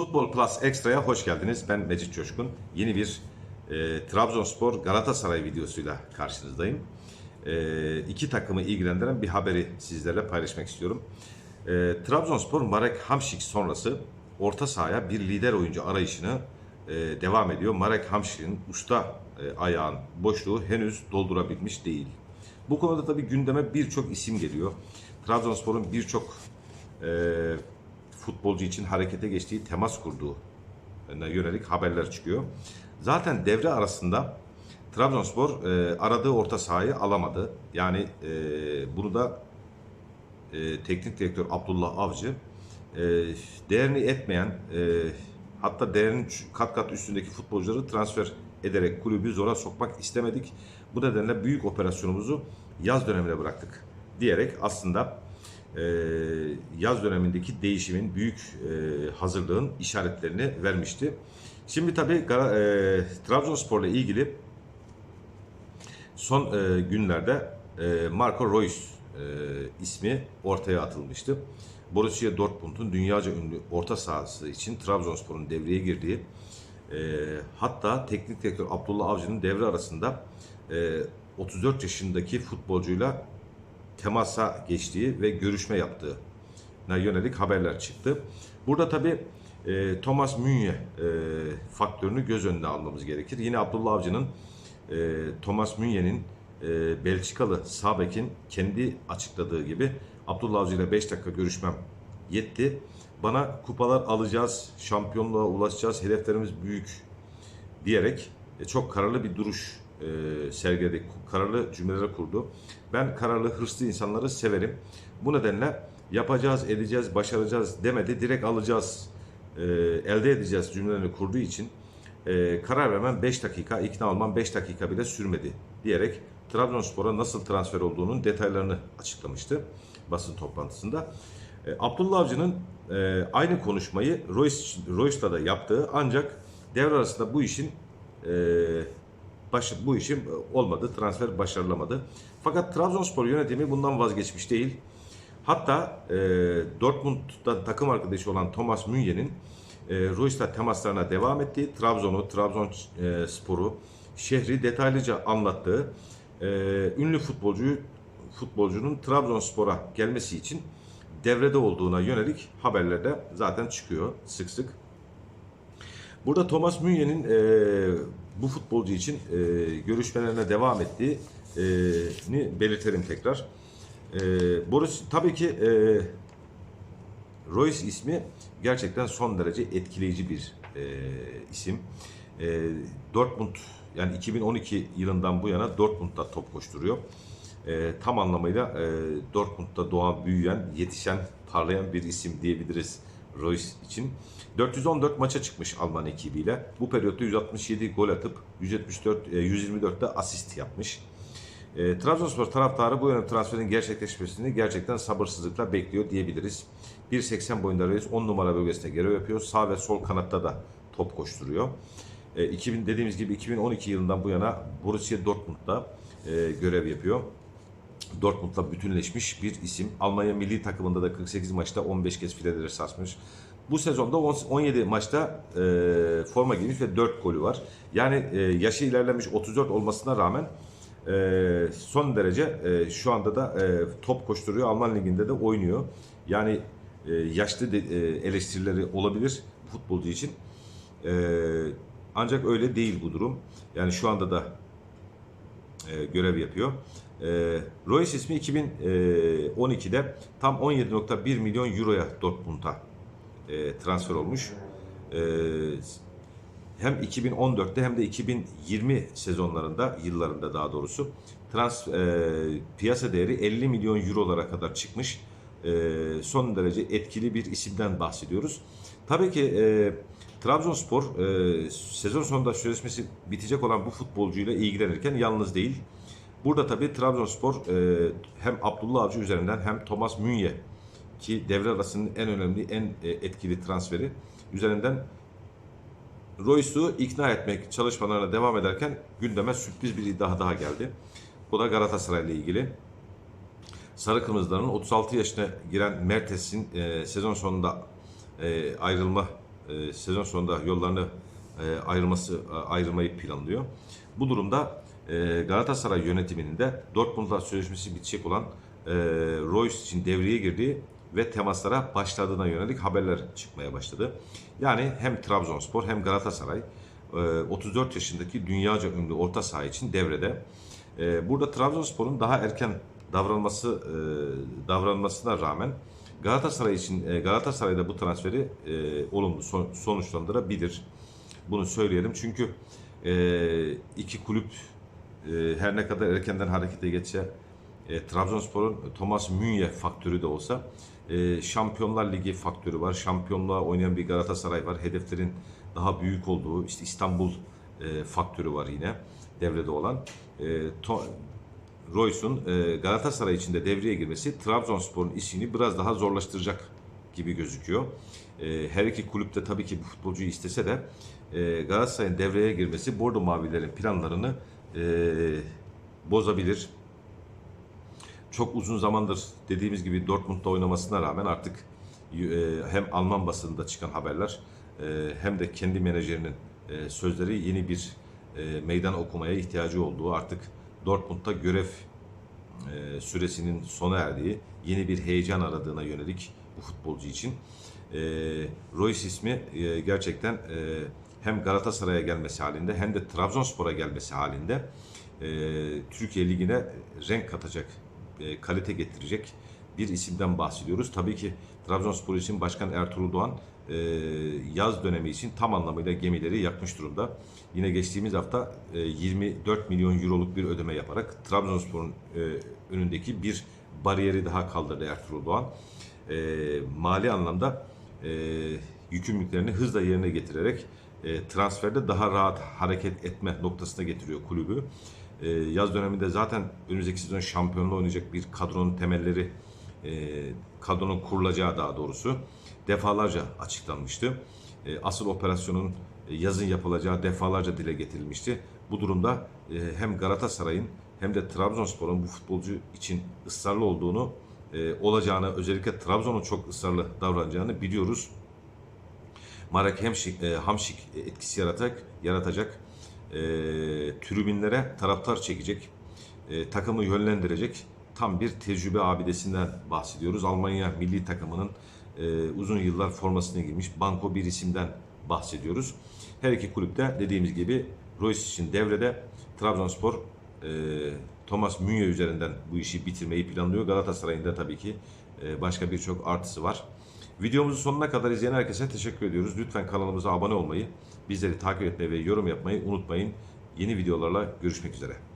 Futbol Plus Extra'ya hoş geldiniz. Ben Mecit Coşkun. Yeni bir e, Trabzonspor Galatasaray videosuyla karşınızdayım. E, iki takımı ilgilendiren bir haberi sizlerle paylaşmak istiyorum. E, Trabzonspor Marek Hamšík sonrası orta sahaya bir lider oyuncu arayışını e, devam ediyor. Marek Hamšík'in usta e, ayağın boşluğu henüz doldurabilmiş değil. Bu konuda tabii gündeme birçok isim geliyor. Trabzonspor'un birçok e, futbolcu için harekete geçtiği, temas kurduğu yönelik haberler çıkıyor. Zaten devre arasında Trabzonspor e, aradığı orta sahayı alamadı. Yani e, bunu da e, teknik direktör Abdullah Avcı e, değerini etmeyen e, hatta değerinin kat kat üstündeki futbolcuları transfer ederek kulübü zora sokmak istemedik. Bu nedenle büyük operasyonumuzu yaz dönemine bıraktık diyerek aslında e, yaz dönemindeki değişimin büyük e, hazırlığın işaretlerini vermişti. Şimdi tabii e, Trabzonspor'la ilgili son e, günlerde Marco Reus ismi ortaya atılmıştı. Borussia Dortmund'un dünyaca ünlü orta sahası için Trabzonspor'un devreye girdiği hatta teknik direktör Abdullah Avcı'nın devre arasında e, 34 yaşındaki futbolcuyla temasa geçtiği ve görüşme yaptığına yönelik haberler çıktı. Burada tabi e, Thomas Münye e, faktörünü göz önüne almamız gerekir. Yine Abdullah Avcı'nın e, Thomas Münye'nin e, Belçikalı Sabek'in kendi açıkladığı gibi Abdullah Avcı ile 5 dakika görüşmem yetti. Bana kupalar alacağız, şampiyonluğa ulaşacağız, hedeflerimiz büyük diyerek e, çok kararlı bir duruş e, sergiledi, kararlı cümleler kurdu. Ben kararlı, hırslı insanları severim. Bu nedenle yapacağız, edeceğiz, başaracağız demedi, direkt alacağız, e, elde edeceğiz cümlelerini kurduğu için e, karar vermem 5 dakika, ikna olmam 5 dakika bile sürmedi diyerek Trabzonspor'a nasıl transfer olduğunun detaylarını açıklamıştı basın toplantısında. E, Abdullah Avcı'nın e, aynı konuşmayı Royce, Royce'la da yaptığı ancak devre arasında bu işin e, baş, bu işin olmadı, transfer başarılamadı. Fakat Trabzonspor yönetimi bundan vazgeçmiş değil. Hatta e, Dortmund'da takım arkadaşı olan Thomas Münye'nin e, Royce'la temaslarına devam ettiği, Trabzon'u, Trabzonspor'u, şehri detaylıca anlattığı, e, ünlü futbolcuyu futbolcunun Trabzonspor'a gelmesi için devrede olduğuna yönelik haberler de zaten çıkıyor sık sık. Burada Thomas Münye'nin e, bu futbolcu için e, görüşmelerine devam ettiğini belirtelim tekrar. E, Boris tabii ki e, Royce ismi gerçekten son derece etkileyici bir e, isim. E, Dortmund yani 2012 yılından bu yana Dortmund'da top koşturuyor. E, tam anlamıyla e, Dortmund'da doğan, büyüyen, yetişen, parlayan bir isim diyebiliriz Royce için. 414 maça çıkmış Alman ekibiyle. Bu periyotta 167 gol atıp 174 e, 124'te asist yapmış. E, Trabzonspor taraftarı bu yönem transferin gerçekleşmesini gerçekten sabırsızlıkla bekliyor diyebiliriz. 1.80 boyunda Reis 10 numara bölgesinde görev yapıyor. Sağ ve sol kanatta da top koşturuyor. E, 2000 dediğimiz gibi 2012 yılından bu yana Borussia Dortmund'da e, görev yapıyor. Dortmund'la bütünleşmiş bir isim. Almanya milli takımında da 48 maçta 15 kez fileleri sarsmış. Bu sezonda 17 maçta e, forma giymiş ve 4 golü var. Yani e, yaşı ilerlemiş 34 olmasına rağmen e, son derece e, şu anda da e, top koşturuyor. Alman liginde de oynuyor. Yani e, yaşlı de, e, eleştirileri olabilir futbolcu için. E, ancak öyle değil bu durum. Yani şu anda da e, görev yapıyor. E, Royce ismi 2012'de tam 17.1 milyon euroya Dortmund'a e, transfer olmuş. E, hem 2014'te hem de 2020 sezonlarında, yıllarında daha doğrusu trans e, piyasa değeri 50 milyon eurolara kadar çıkmış. E, son derece etkili bir isimden bahsediyoruz. Tabii ki e, Trabzonspor e, sezon sonunda sözleşmesi bitecek olan bu futbolcuyla ilgilenirken yalnız değil. Burada tabii Trabzonspor e, hem Abdullah Avcı üzerinden hem Thomas Münye ki devre arasının en önemli, en e, etkili transferi üzerinden Royce'u ikna etmek çalışmalarına devam ederken gündeme sürpriz bir iddia daha geldi. Bu da Galatasaray ile ilgili. Sarı Kırmızıların 36 yaşına giren Mertens'in e, sezon sonunda e, ayrılma e, sezon sonunda yollarını e, ayrılması e, ayrılmayı planlıyor. Bu durumda e, Galatasaray yönetiminin de Dortmund'la sözleşmesi bitecek olan Royce için devreye girdiği ve temaslara başladığına yönelik haberler çıkmaya başladı. Yani hem Trabzonspor hem Galatasaray e, 34 yaşındaki dünyaca ünlü orta saha için devrede. Burada Trabzonspor'un daha erken davranması davranmasına rağmen Galatasaray için e, Galatasaray'da bu transferi e, olumlu son- sonuçlandırabilir. Bunu söyleyelim çünkü e, iki kulüp e, her ne kadar erkenden harekete geçse e, Trabzonspor'un Thomas Müller faktörü de olsa e, Şampiyonlar Ligi faktörü var. Şampiyonluğa oynayan bir Galatasaray var. Hedeflerin daha büyük olduğu işte İstanbul e, faktörü var yine devrede olan. E, to- Royce'un e, Galatasaray için de devreye girmesi Trabzonspor'un işini biraz daha zorlaştıracak gibi gözüküyor. E, her iki kulüp de tabii ki bu futbolcuyu istese de e, Galatasaray'ın devreye girmesi Bordo Mavilerin planlarını e, bozabilir. Çok uzun zamandır dediğimiz gibi Dortmund'da oynamasına rağmen artık e, hem Alman basınında çıkan haberler e, hem de kendi menajerinin e, sözleri yeni bir e, meydan okumaya ihtiyacı olduğu artık Dortmund'da görev e, süresinin sona erdiği yeni bir heyecan aradığına yönelik bu futbolcu için. E, Royce ismi e, gerçekten e, hem Galatasaray'a gelmesi halinde hem de Trabzonspor'a gelmesi halinde e, Türkiye Ligi'ne renk katacak, e, kalite getirecek bir isimden bahsediyoruz. Tabii ki Trabzonspor için Başkan Ertuğrul Doğan e, yaz dönemi için tam anlamıyla gemileri yakmış durumda. Yine geçtiğimiz hafta e, 24 milyon euroluk bir ödeme yaparak Trabzonspor'un e, önündeki bir bariyeri daha kaldırdı Ertuğrul Doğan. E, mali anlamda e, yükümlülüklerini hızla yerine getirerek e, transferde daha rahat hareket etme noktasına getiriyor kulübü. E, yaz döneminde zaten önümüzdeki sezon şampiyonluğu oynayacak bir kadronun temelleri kadronun kurulacağı daha doğrusu defalarca açıklanmıştı. E, asıl operasyonun e, yazın yapılacağı defalarca dile getirilmişti. Bu durumda e, hem Galatasaray'ın hem de Trabzonspor'un bu futbolcu için ısrarlı olduğunu, e, olacağını, özellikle Trabzon'un çok ısrarlı davranacağını biliyoruz. Marek Hamşik, e, Hamşik etkisi yaratacak, yaratacak e, tribünlere taraftar çekecek, e, takımı yönlendirecek tam bir tecrübe abidesinden bahsediyoruz. Almanya milli takımının e, uzun yıllar formasını giymiş banko bir isimden bahsediyoruz. Her iki kulüpte dediğimiz gibi Royce için devrede Trabzonspor e, Thomas Müller üzerinden bu işi bitirmeyi planlıyor. Galatasaray'ın da tabii ki e, başka birçok artısı var. Videomuzu sonuna kadar izleyen herkese teşekkür ediyoruz. Lütfen kanalımıza abone olmayı, bizleri takip etmeyi ve yorum yapmayı unutmayın. Yeni videolarla görüşmek üzere.